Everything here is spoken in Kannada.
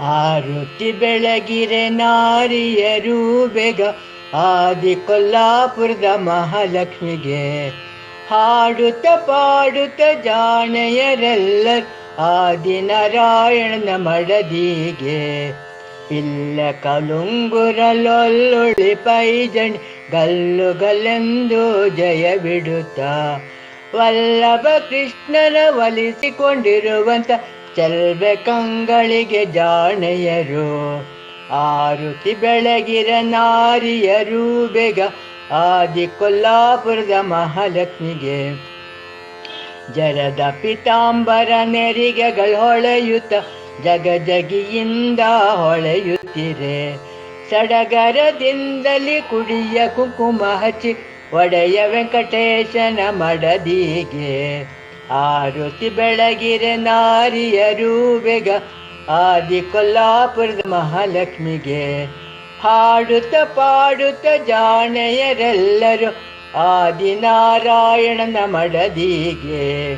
ಆರುತಿ ಬೆಳಗಿರೆ ನಾರಿಯರು ಬೇಗ ಆದಿ ಕೊಲ್ಲಾಪುರದ ಮಹಾಲಕ್ಷ್ಮಿಗೆ. ಹಾಡುತ್ತ ಪಾಡುತ್ತ ಜಾಣೆಯರೆಲ್ಲರ್ ಆದಿ ನಾರಾಯಣನ ಮಡದಿಗೆ. ಇಲ್ಲ ಕಲುಂಗುರಲೊಲ್ಲೊಳಿ ಪೈಜಣಿ ಗಲ್ಲು ಗಲ್ಲೆಂದು ಜಯ ಬಿಡುತ್ತ. ವಲ್ಲಭ ಕೃಷ್ಣನ ಒಲಿಸಿಕೊಂಡಿರುವಂತ ಚೆಲ್ವೆ ಕಂಗಳಿಗೆ ಜಾಣೆಯರು, ಆರುತಿ ಬೆಳಗಿರ ನಾರಿಯರು ಬೇಗ ಆದಿ ಕೊಲ್ಲಾಪುರದ ಮಹಾಲಕ್ಷ್ಮಿಗೆ. ಜರದ ಪಿತಾಂಬರ ನೆರಿಗೆಗಳು ಹೊಳೆಯುತ್ತ ಜಗ ಜಗಿಯಿಂದ ಹೊಳೆಯುತ್ತಿರೆ. ಸಡಗರದಿಂದಲಿ ಕುಡಿಯ ಕುಂಕುಮ ಹಚ್ಚಿ ಒಡೆಯ ವೆಂಕಟೇಶನ ಮಡದಿಗೆ. ಆರುತಿ ಬೆಳಗಿರೆ ನಾರಿಯರು ಬೇಗ ಆದಿ ಕೊಲ್ಲಾಪುರದ ಮಹಾಲಕ್ಷ್ಮಿಗೆ. ಹಾಡುತ್ತ ಪಾಡುತ್ತ ಜಾಣೆಯರೆಲ್ಲರೂ ಆದಿ ನಾರಾಯಣನ ಮಡದಿಗೆ.